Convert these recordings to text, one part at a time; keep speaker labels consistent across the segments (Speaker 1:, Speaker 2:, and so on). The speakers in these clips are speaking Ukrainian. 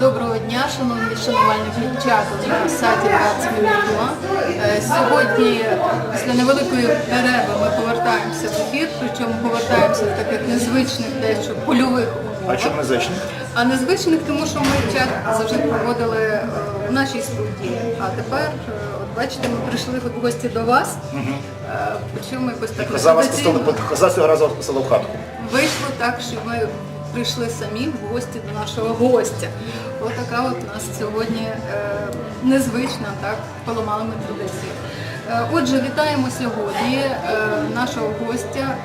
Speaker 1: Доброго дня, шановні шанувальники чату на сайті 20 Е, Сьогодні, після невеликої перерви, ми повертаємося в ефір, причому повертаємося в таких незвичних дещо польових
Speaker 2: А
Speaker 1: умовах.
Speaker 2: чому не зичний?
Speaker 1: А незвичних, тому що ми чат завжди проводили е, в нашій студії. А тепер, е, от бачите, ми прийшли в гості до вас. Е, Причому якось так
Speaker 2: Коза вас пустила, коза цього разу вас пустила в хатку.
Speaker 1: Вийшло так, що ми прийшли самі в гості до нашого гостя. Ось така от у нас сьогодні е, незвична, так, поламалими традиції. Е, отже, вітаємо сьогодні е, нашого гостя.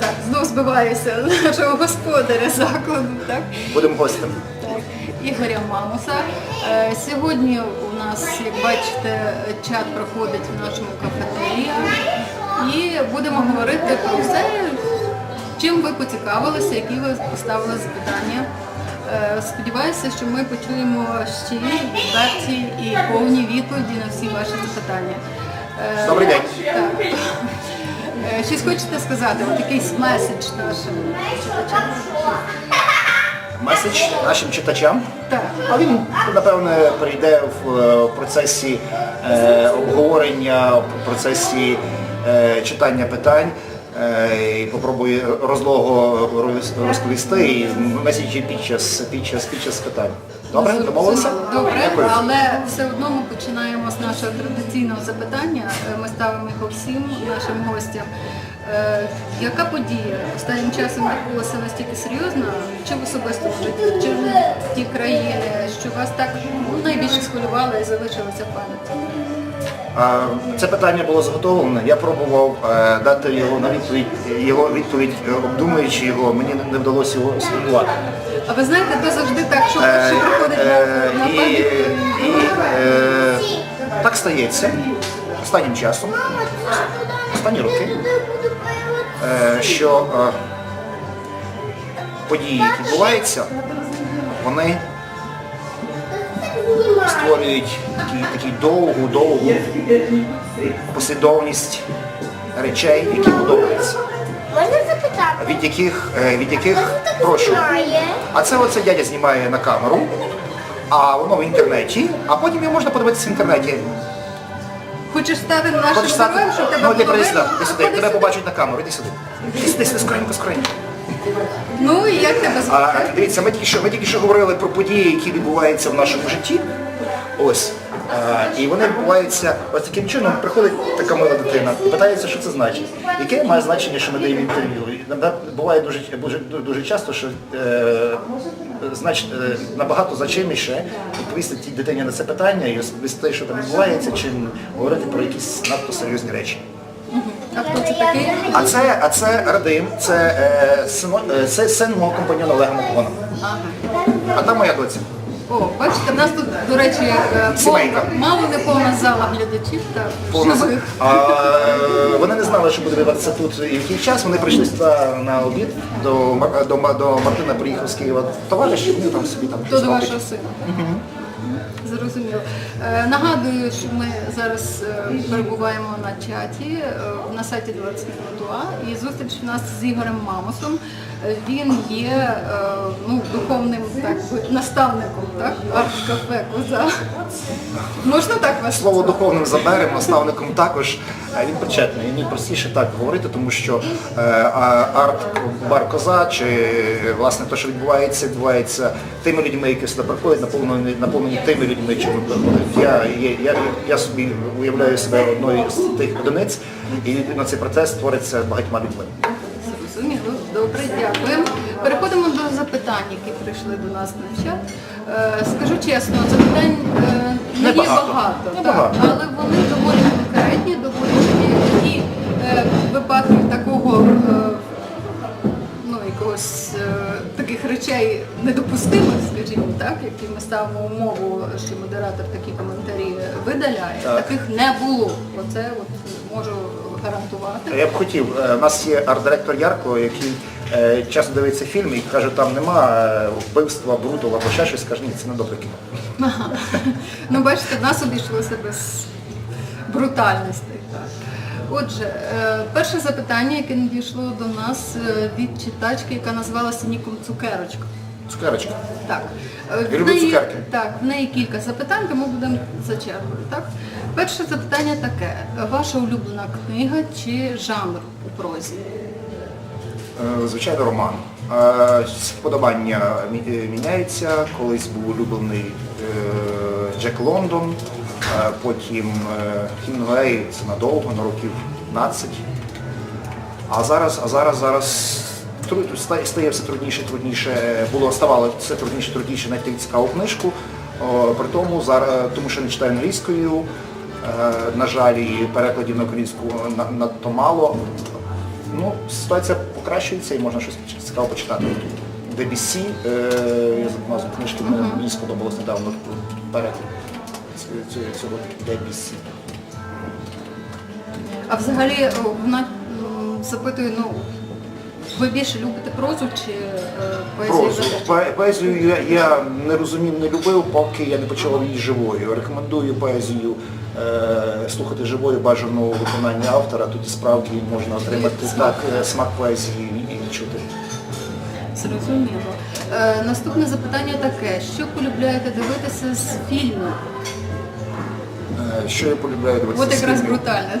Speaker 1: Так, знов збиваюся, нашого господаря закладу, так?
Speaker 2: Будемо гостем.
Speaker 1: Так, Ігоря Мамуса. Сьогодні у нас, як бачите, чат проходить в нашому кафетерії і будемо говорити про все, чим ви поцікавилися, які ви поставили запитання. Е, Сподіваюся, що ми почуємо щирі, відверті і повні відповіді на всі ваші запитання. Е,
Speaker 2: Добрий день.
Speaker 1: Так. Е, Щось хочете сказати? От якийсь меседж нашим читачам?
Speaker 2: Меседж нашим читачам.
Speaker 1: Так.
Speaker 2: А він, напевне, прийде в процесі е, обговорення, в процесі е, читання питань. Е, І попробує розлого розповісти і меседжі під час, під час, під час питань. Добре, домовилися?
Speaker 1: Добре,
Speaker 2: Дякую.
Speaker 1: але все одно ми починаємо з нашого традиційного запитання. Е, Ми ставимо його всім нашим гостям. Е, Яка подія останнім часом відбулася настільки серйозна, чи в особистому житті, чи в ті країни, що вас так ну, найбільше схвилювало і залишилося в пам'яті?
Speaker 2: Це питання було зготовлене. Я пробував е, дати його на відповідь, його відповідь, е, обдумуючи його, мені не- вдалося його сформулювати.
Speaker 1: А ви знаєте, то завжди так, що
Speaker 2: Е,
Speaker 1: приходить
Speaker 2: е,
Speaker 1: на, на
Speaker 2: і, і е, так стається останнім часом, останні роки, е, що е, події, які відбуваються, вони створюють такі, такі довгу, довгу послідовність речей, які подобаються,
Speaker 3: Можна запитати?
Speaker 2: від яких, е, від яких прошу. А це оце дядя знімає на камеру, а воно в інтернеті, а потім його можна подивитися в інтернеті.
Speaker 1: Хочеш стати нашим
Speaker 2: Хочеш стати?
Speaker 1: героєм, щоб тебе
Speaker 2: Ну, ти
Speaker 1: було видно?
Speaker 2: ти сюди, тебе побачать на камеру, іди сюди. Іди сюди, сюди, скоренько, скоренько.
Speaker 1: Ну і як тебе звати?
Speaker 2: А, дивіться, ми тільки, що, ми тільки що говорили про події, які відбуваються в нашому житті. Ось. А, і вони відбуваються ось таким чином. Приходить така мила дитина і питається, що це значить. Яке має значення, що ми даємо інтерв'ю. І буває дуже, дуже, дуже часто, що е, знач, е, набагато значиміше відповісти тій дитині на це питання і розповісти, що там відбувається, чим говорити про якісь надто серйозні речі.
Speaker 1: А хто це такий?
Speaker 2: А це, а це Радим, це, е, сино, е, це син мого компаньона Олега Макогона.
Speaker 1: Ага.
Speaker 2: А там моя доця.
Speaker 1: О, бачите, в нас тут, до речі, е,
Speaker 2: Сімейка.
Speaker 1: повна- мало не повна зала глядачів та
Speaker 2: Повна
Speaker 1: живих.
Speaker 2: А, е, вони не знали, що буде відбуватися тут і в який час. Вони прийшли сюди на обід до, Мар- до, Ма- до Мартина приїхав з Києва товариш, і вони там собі там
Speaker 1: То
Speaker 2: щось
Speaker 1: до
Speaker 2: роблять.
Speaker 1: вашого сина. Зрозуміло. Е, Нагадую, що ми зараз е, перебуваємо на чаті е, на сайті 20 Минутуа і зустріч у нас з Ігорем Мамусом. Він є е, ну, духовним так, би, наставником, так? Арт-кафе Коза. Можна так вас?
Speaker 2: Слово духовним заберемо, наставником також. Він причетний. Мені простіше так говорити, тому що е, арт-бар Коза чи власне те, що відбувається, відбувається тими людьми, які сюди приходять, наповнені, наповнені тими людьми, які приходять. Я, є- я, я собі уявляю себе одною з тих одиниць, і відповідно цей процес твориться багатьма людьми.
Speaker 1: Зрозуміло, дякуємо. Переходимо до запитань, які прийшли до нас на чат. Е, Скажу чесно, запитань е, не є
Speaker 2: Небагато.
Speaker 1: багато, так,
Speaker 2: Небагато.
Speaker 1: але вони доволі конкретні, доволі такі, які е, такого е, ну, якогось таких речей недопустимих, скажімо так, які ми ставимо умову, що модератор такі коментарі видаляє,
Speaker 2: Так.
Speaker 1: таких не було. Оце от можу гарантувати.
Speaker 2: Я б хотів, у нас є арт-директор Ярко, який часто дивиться фільми і каже, там нема е, вбивства, бруду або ще щось, каже, ні, це не добре кіно.
Speaker 1: Ага. Ну, бачите, в нас обійшлося без брутальностей. Отже, е, перше запитання, яке надійшло до нас е, від читачки, яка називалася Ніком Цукерочка.
Speaker 2: Цукерочка.
Speaker 1: Так. Е,
Speaker 2: Я люблю
Speaker 1: неї-
Speaker 2: цукерки.
Speaker 1: Так, в неї кілька запитань, тому будемо за чергою. Так? Перше запитання таке. Ваша улюблена книга чи жанр у прозі?
Speaker 2: Е, Звичайно, роман. Е, Вподобання е. Колись був улюблений Джек Лондон, потім Хінгуей, це надовго, на років 15. А зараз, а зараз, зараз стає все трудніше, трудніше, було ставало все трудніше, трудніше знайти цікаву книжку. При тому зараз, тому що не читаю англійською, на жаль, і перекладів на українську надто мало. Ну, ситуація покращується і можна щось цікаво почитати. BBC, е, я забув книжки, мені- сподобалось недавно ц- цього BBC.
Speaker 1: А взагалі вона запитує, ну, ви більше любите прозу чи е, поезію?
Speaker 2: Прозу. Поезію я, я не розумів, не любив, поки я не почав її живою. Рекомендую поезію е, слухати живою бажано у виконанні автора, тоді справді можна отримати так, е, смак поезії і відчути.
Speaker 1: Зрозуміло. Е, наступне запитання таке. Що полюбляєте дивитися з фільму?
Speaker 2: Е, Що я полюбляю дивитися
Speaker 1: От
Speaker 2: з
Speaker 1: якраз
Speaker 2: фільмів?
Speaker 1: брутальне.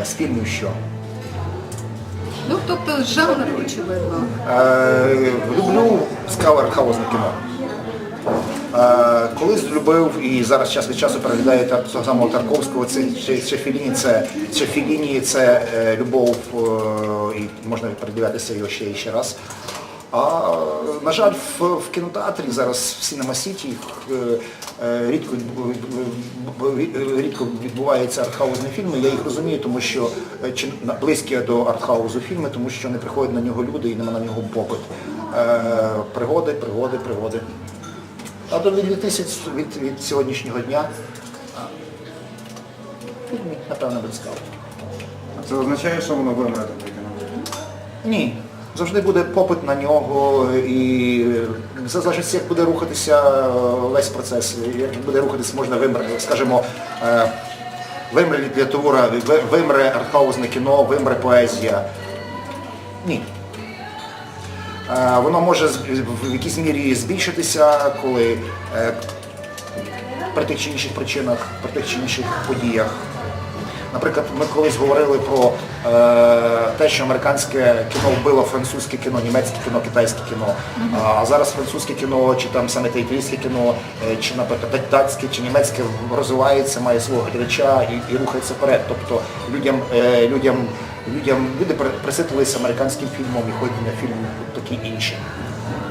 Speaker 2: Е, З фільмів що?
Speaker 1: Ну, тобто жанр, очевидно.
Speaker 2: Е, люблю цікаве артхаузне кіно. Колись любив і зараз час від часу переглядаю того самого Тарковського, це чи, чи Філіні, це чи Філіні, це е, любов е, і можна передивлятися його ще і ще раз. А на жаль, в, в кінотеатрі зараз в City е, рідко, рідко відбуваються артхаузні фільми. Я їх розумію, тому що чи близькі до артхаузу фільми, тому що не приходять на нього люди і нема на нього попит. Пригоди, пригоди, пригоди. А до від 2000 від, від сьогоднішнього дня напевно, без цікаво.
Speaker 4: Це означає, що воно вимре таке кіно?
Speaker 2: Ні. Завжди буде попит на нього і це залежить, як буде рухатися е, весь процес. Як буде рухатися, можна вимре, скажімо, е, вимре література, вимре артхаузне кіно, вимре поезія. Ні. Е, Воно може в якійсь мірі збільшитися, коли е, при тих чи інших причинах, при тих чи інших подіях. Наприклад, ми колись говорили про е, те, що американське кіно вбило французьке кіно, німецьке кіно, китайське кіно. А зараз французьке кіно, чи там саме те італійське кіно, чи наприклад датське, чи німецьке розвивається, має свого глядача і, і рухається вперед. Тобто людям, людям, людям люди при- приситилися американським фільмом і ходять на фільм такі інші.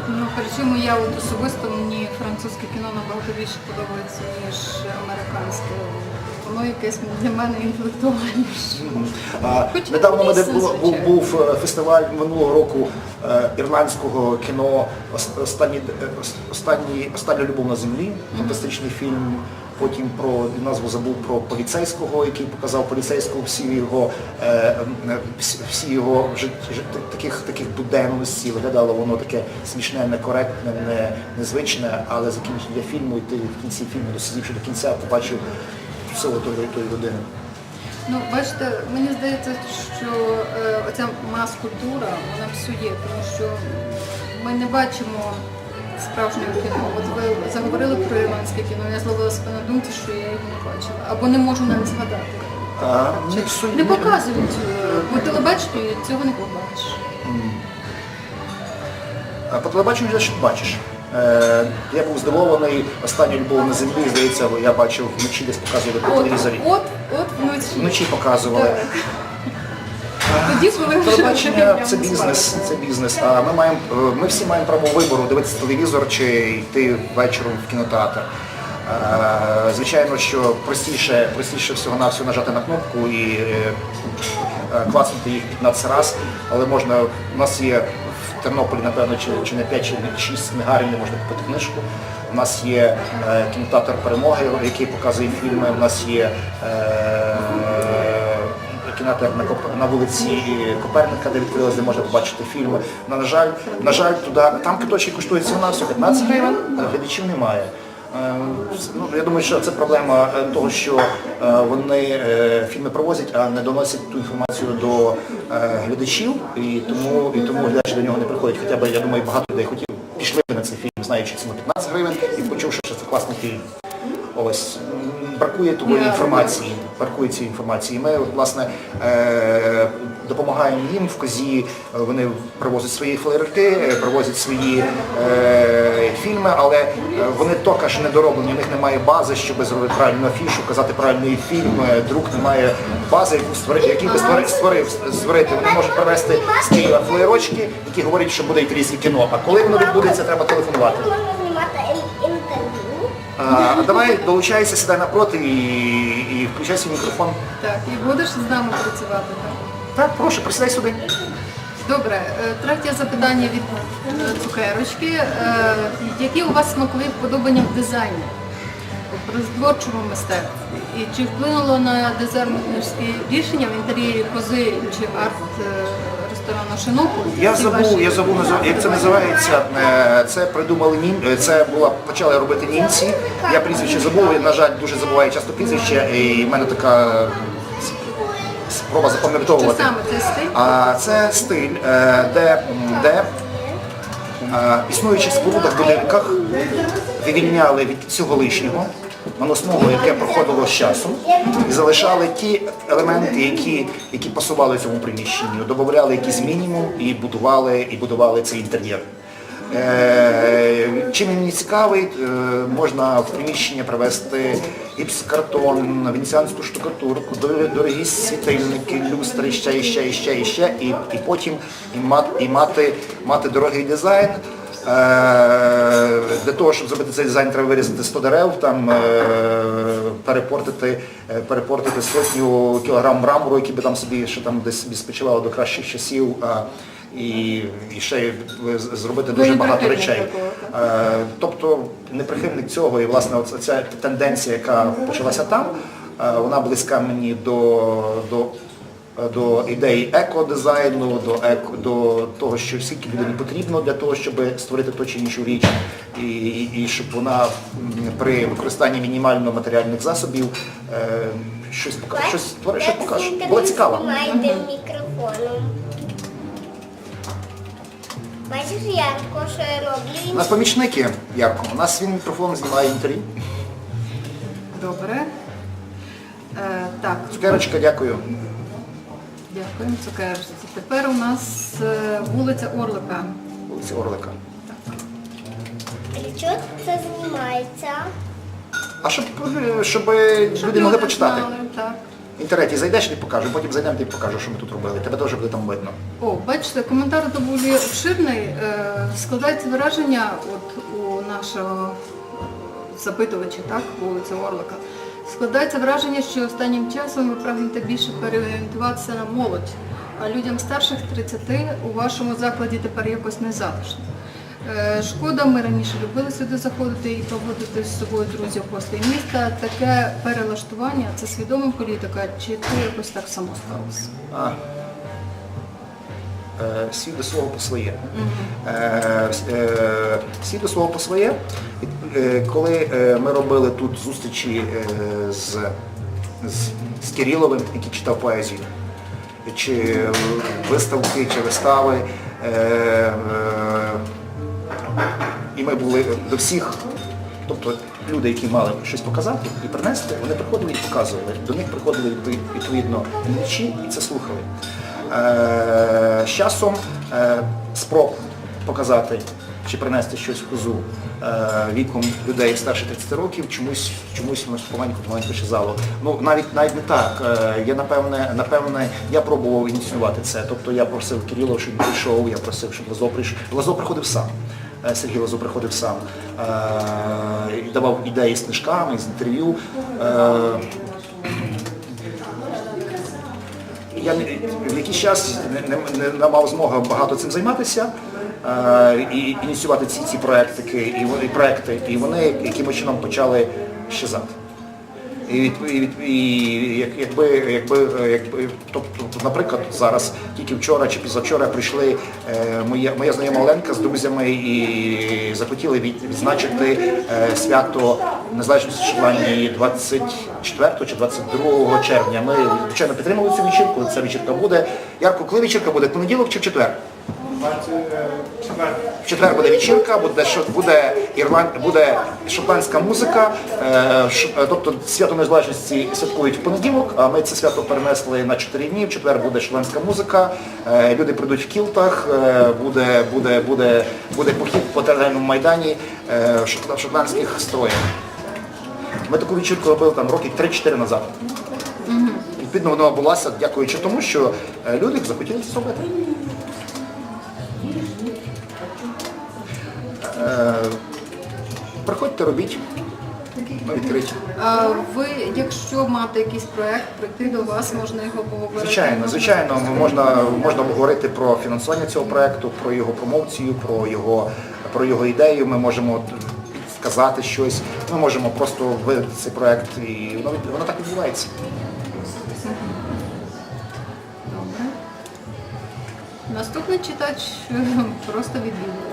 Speaker 1: Ну, причому я от особисто мені французьке кіно набагато більше подобається, ніж американське. Воно якесь для мене Хоч
Speaker 2: Недавно мене було- був, був е, фестиваль минулого року е, ірландського кіно «Ос- останні, е, останні, Остання любов на землі, фантастичний фільм. Потім про назву забув про поліцейського, який показав поліцейського всі його е, е, всі- його таких таких буденності. Виглядало воно таке смішне, некоректне, не, незвичне, але закінчення фільму, і ти в кінці фільму, досидівши до кінця, побачив силу тої, тої людини.
Speaker 1: Ну, бачите, мені здається, що е, оця мас-культура, вона псує, тому що ми не бачимо справжнього кіно. От ви заговорили про ірландське кіно, я зловила себе на думці, що я його не бачила. Або не можу навіть згадати.
Speaker 2: А, не псує-
Speaker 1: Не показують е, по телебаченню, і цього не побачиш.
Speaker 2: А По телебаченню що бачиш. Е, я був здивований, останню любов на землі, здається, я бачив вночі десь показували по
Speaker 1: От,
Speaker 2: телевізорі.
Speaker 1: от, от вночі.
Speaker 2: Вночі показували.
Speaker 1: Так. Тоді, коли
Speaker 2: Телебачення це бізнес, це бізнес. А ми маємо, е, ми всі маємо право вибору дивитися телевізор чи йти вечором в кінотеатр. Е, Звичайно, що простіше, простіше всього на всього нажати на кнопку і е, класнути їх 15 разів, але можна, у нас є в Тернополі, напевно, чи, чи не 5, чи не 6 книгарень, де можна купити книжку. У нас є е, кінотеатр перемоги, який показує фільми. У нас є е, кінотеатр на, на вулиці Коперника, де відкрилось, де можна побачити фільми. На жаль, на жаль, туди там квиточки коштують всього 15 гривень, а глядачів немає. Е, Ну, я думаю, що це проблема е, того, що е, вони фільми провозять, а не доносять ту інформацію до глядачів, і тому, і тому глядачі до нього не приходять. Хоча б, я думаю, багато людей хотів пішли на цей фільм, знаючи ціну 15 гривень, і почувши, що це класний фільм. Ось бракує того інформації, бракує цієї інформації. Ми от, власне е, допомагаємо їм в козі. Вони привозять свої флеєрки, е, привозять свої е, фільми, але вони також недороблені. У них немає бази, щоб зробити правильну афішу, казати правильний фільм. Друк немає бази, яку створити, який би створив, створив створити. Вони можуть привезти з Києва флеєрочки, які говорять, що буде італійське кіно. А коли воно відбудеться, треба телефонувати. А, давай долучайся, сідай напроти і, і включай свій мікрофон.
Speaker 1: Так, і будеш з нами працювати, так?
Speaker 2: Так, прошу, присідай сюди.
Speaker 1: Добре, е, третє запитання від е, цукерочки. Е, Які у вас смакові вподобання в дизайні? У притворчому мистецтві? І чи вплинуло на дизайнерські рішення в інтер'єрі кози чи арт е, ресторану Шиноку?
Speaker 2: Я забув, я забув як це називається. Е, Це придумали нім, е, це була почали робити німці. Я прізвище забув, і, на жаль, дуже забуваю часто прізвище, і в мене така е, спроба запам'ятовувати.
Speaker 1: саме це стиль?
Speaker 2: А це стиль, де, де існуючих спорудах будинках вивільняли від цього лишнього наносного, яке проходило з часом, і залишали ті елементи, які, які пасували цьому приміщенню, додавали якийсь мінімум і будували, і будували цей інтер'єр. Е, Чим він мені цікавий, е, можна в приміщення привезти гіпсокартон, венеціанську штукатурку, дорогі світильники, люстри, ще, ще, ще, ще, і, і потім і мати, і мати, мати дорогий дизайн. Е, Для того, щоб зробити цей дизайн, треба вирізати 100 дерев, там е, перепортити, е, перепортити сотню кілограм мрамору, який би там собі ще там десь собі до кращих часів. І, і ще зробити дуже багато речей. Тобто не прихильник цього, і власне ця тенденція, яка почалася там, вона близька мені до, до, до ідеї екодизайну, до, еко, до того, що скільки людині потрібно для того, щоб створити ту чи іншу річ, і, і, і щоб вона при використанні мінімально матеріальних засобів е, щось покаже, щось, створи- щось покаже. Було цікаво.
Speaker 3: Знімайте мікрофоном. Бачиш, Ярко, що я
Speaker 2: У нас помічники ярко. У нас він мікрофон знімає інтерв'ю.
Speaker 1: Добре. Е, так,
Speaker 2: Цукерочка, дякую.
Speaker 1: Дякуємо, цукерочці. Тепер у нас е, вулиця Орлика.
Speaker 2: Вулиця Орлика.
Speaker 3: Для чого це знімається?
Speaker 2: А щоб, е, щоб люди могли почитати.
Speaker 1: знали, так.
Speaker 2: В інтернеті зайдеш і покажу, потім зайдемо і покажу, що ми тут робили. Тебе теж буде там видно.
Speaker 1: О, бачите, коментар доволі обширний. Е, Складається враження от у нашого запитувача, так, вулиця Орлика. Складається враження, що останнім часом ви прагнете більше переорієнтуватися на молодь, а людям старших 30 у вашому закладі тепер якось не затишно. Е, Шкода, ми раніше любили сюди заходити і проводити з собою друзів гостей міста. Таке перелаштування це свідома політика, чи це якось так само сталося?
Speaker 2: А, е, свій до свого по своє. Е, е, свій до свого по своє. Е, Коли е, ми робили тут зустрічі е, з, з, з Кириловим, який читав поезію, чи виставки, чи вистави. І ми були до всіх, тобто люди, які мали щось показати і принести, вони приходили і показували. До них приходили відповідно глядачі і це слухали. З часом спроб показати чи принести щось в козу е, віком людей старше 30 років, чомусь чомусь воно помаленьку помаленьку щезало. Ну навіть навіть не так. Е, Я напевне, напевне, я пробував ініціювати це. Тобто я просив Кирило, щоб прийшов, я просив, щоб Лазо прийшов. Лазо приходив сам. Е, Сергій Лазо приходив сам. Давав ідеї з книжками, з інтерв'ю. Я в якийсь час не, не, не мав змоги багато цим займатися і ініціювати ці, ці проекти, і, проекти, і вони якимось чином почали щезати. І, від, і, від, і як, якби, якби, е, якби, тобто, наприклад, зараз тільки вчора чи пізавчора прийшли е, моя, моя знайома Оленка з друзями і захотіли від, відзначити е, свято Незалежності Шотландії 24 чи 22 червня. Ми, звичайно, підтримали цю вечірку, ця вечірка буде. Ярко, коли вечірка буде? Понеділок чи в четвер? В четвер буде вечірка, буде, буде, ірланд, буде шотландська музика, е, е, тобто свято незалежності святкують в понеділок, а ми це свято перенесли на 4 дні. В четвер буде шотландська музика, е, люди прийдуть в кілтах, буде, буде, буде, буде похід по театральному майдані в шотландських строях. Ми таку вечірку робили там років 3-4 назад. Відповідно, вона відбулася дякуючи тому, що люди захотіли це зробити. Приходьте, робіть. Відкриті.
Speaker 1: А ви, якщо мати якийсь проект, прийти до вас, можна його поговорити?
Speaker 2: Звичайно, звичайно, можна, можна говорити про фінансування цього проекту, про його промоцію, про його, про його ідею. Ми можемо сказати щось, ми можемо просто видати цей проект і воно, воно так відбувається.
Speaker 1: Добре. Наступний читач е, просто відвідувач.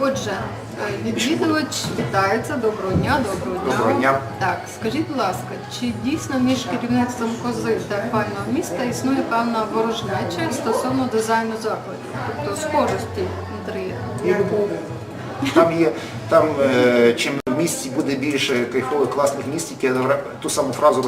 Speaker 1: Отже, е, відвідувач вітається. Доброго дня, доброго дня.
Speaker 2: Доброго дня.
Speaker 1: Так, скажіть, будь ласка, чи дійсно між керівництвом кози та файного міста існує певна ворожнеча стосовно дизайну закладів, тобто схожості інтер'єру?
Speaker 2: Там є, там е, чим в місті буде більше кайфових класних місць, які ту саму фразу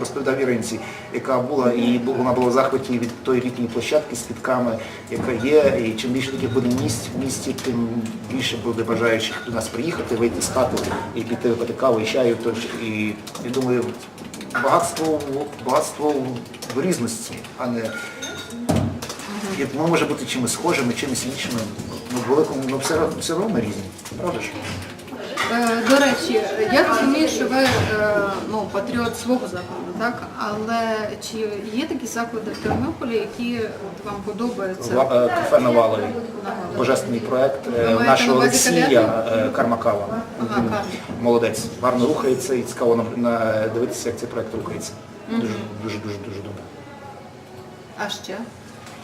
Speaker 2: розповідав Іринці, яка була, і вона була в захваті від тої літньої площадки з квітками, яка є. І чим більше таких буде місць в місті, тим більше буде бажаючих до нас приїхати, вийти з хати і піти випити каву і чаю. Тож, і я думаю, багатство, багатство в різності, а не ми може бути чимось схожими, чимось іншими. Ну, в великому, ну все, одно- все одно ми різні. Правда ж?
Speaker 1: Е, До речі, я розумію, що ви е, ну, патріот свого закладу, так? Але чи є такі заклади в Тернополі, які от вам подобаються?
Speaker 2: Ва- е, Кафе Навалові. Божественний проект е,
Speaker 1: маєте
Speaker 2: нашого
Speaker 1: на увазі
Speaker 2: Олексія е, Кармакава.
Speaker 1: Ага,
Speaker 2: Він. Молодець. Гарно рухається і цікаво на, на- дивитися, як цей проект рухається. Дуже, дуже, дуже, дуже добре.
Speaker 1: А ще?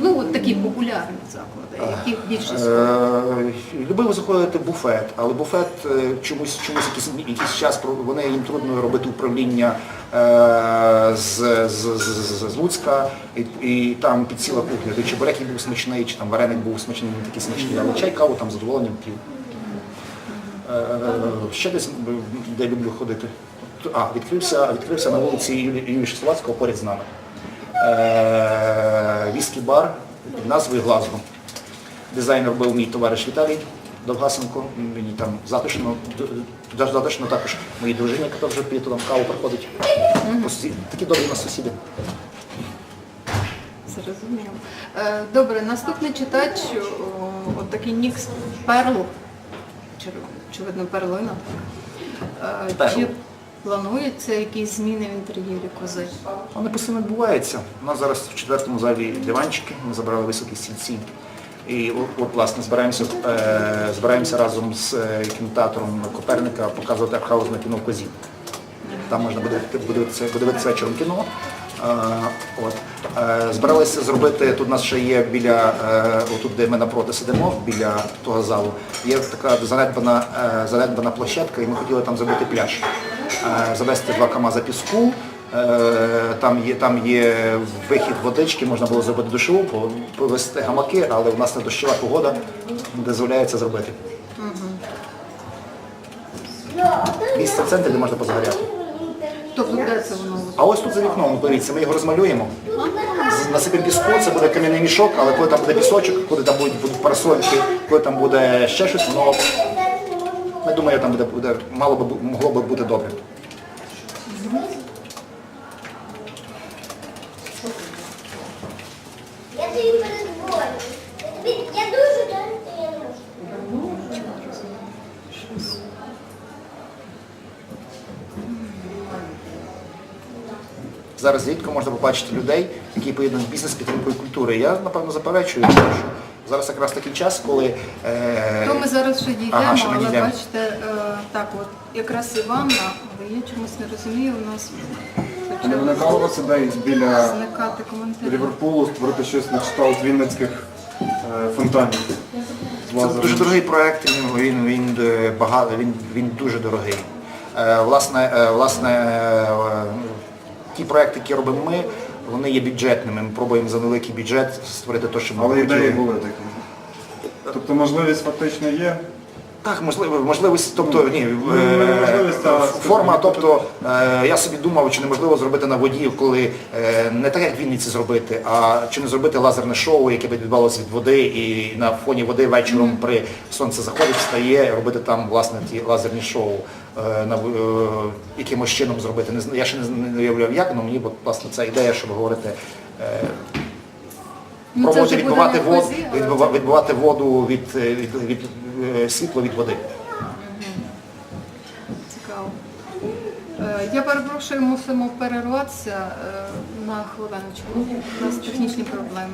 Speaker 1: Ну, от такі популярні заклади, яких більшість.
Speaker 2: Е, Любив заходити буфет, але буфет е, чомусь, чомусь якийсь, якийсь час вони їм трудно робити управління е, з, з, з, з, Луцька, і, і там підсіла кухня. Той чебурек був смачний, чи там вареник був смачний, не такий смачний, але чай, каву там з задоволенням пів. Е, Ще десь, де люблю ходити. А, відкрився, відкрився на вулиці Юлії Шесловацького поряд з нами. Е, Віскі бар під назвою Глазго. Дизайнер був мій товариш Віталій Довгасенко. Мені там затишно, затишно також моїй дружині, яка вже п'є там каву приходить. Посі- Такі добрі у нас сусіди.
Speaker 1: Зрозуміло. Е, Добре, наступний читач, от такий Нікс Перл, очевидно, перлина. Е,
Speaker 2: Перл.
Speaker 1: Чи плануються якісь зміни в інтер'єрі кози?
Speaker 2: Вони постійно відбуваються. У нас зараз в четвертому залі диванчики, ми забрали високі стільці. І от, власне збираємося, е, збираємося разом з е, кінотеатром Коперника показувати артхаузне кіно козі. Там можна буде подивитися, подивитися вечором кіно. Е, от. Е, збиралися зробити, тут у нас ще є біля, е, отут, де ми напроти сидимо, біля того залу, є така занедбана, е, занедбана площадка, і ми хотіли там зробити пляж. Е, завести два КАМАЗа піску, е, там є, там є вихід водички, можна було зробити душову, по- повести гамаки, але в нас не дощова погода, не дозволяє це зробити. Місце в центрі, де можна позагоряти.
Speaker 1: Тобто де це воно?
Speaker 2: А ось тут за вікном, дивіться, ми його розмалюємо. Насипемо піску, це буде кам'яний мішок, але коли там буде пісочок, коли там будуть парасольки, коли там буде ще щось, воно, я думаю, там буде, буде мало би, могло би бути добре.
Speaker 3: Я тобі передзвоню. Я тобі, я дуже дуже я можу.
Speaker 2: Зараз рідко можна побачити людей, які поєднують бізнес з підтримкою культури. Я, напевно, заперечую, що Зараз якраз такий час, коли е,
Speaker 1: То ми зараз ще дійдемо,
Speaker 2: Ага, ще
Speaker 1: але
Speaker 2: дійдемо.
Speaker 1: бачите, е, так от, якраз Іванна, але я чомусь не розумію, у нас
Speaker 4: Не виникало вас ідей біля
Speaker 1: зникати коментарі.
Speaker 4: Ліверпулу створити щось на кшталт вінницьких е, фонтанів з
Speaker 2: Це
Speaker 4: лазером?
Speaker 2: дуже дорогий проект, він, він, він, е, багато, він, він дуже дорогий. Е, Власне, е, власне е, ті проекти, які робимо ми, вони є бюджетними. Ми пробуємо за великий бюджет створити те, що ми
Speaker 4: Але
Speaker 2: хотіли.
Speaker 4: ідеї були такі. Тобто можливість фактично є.
Speaker 2: Так, можливо, можливість, тобто ні,
Speaker 4: Ну,
Speaker 2: е,
Speaker 4: можливість, а
Speaker 2: форма, тобто е, я собі думав, чи неможливо зробити на воді, коли е, не так, як в Вінниці зробити, а чи не зробити лазерне шоу, яке б відбувалося від води, і на фоні води вечором при сонце заходить, встає, робити там власне ті лазерні шоу. Е, е, якимось чином зробити. Я ще не, уявляв як, але мені власне ця ідея, щоб говорити. Е,
Speaker 1: Ну,
Speaker 2: пробувати відбивати воду,
Speaker 1: хозі,
Speaker 2: відбивати воду від, від, від, е, світло від води.
Speaker 1: Цікаво. Я перепрошую, мусимо перерватися на хвилиночку. У нас технічні проблеми.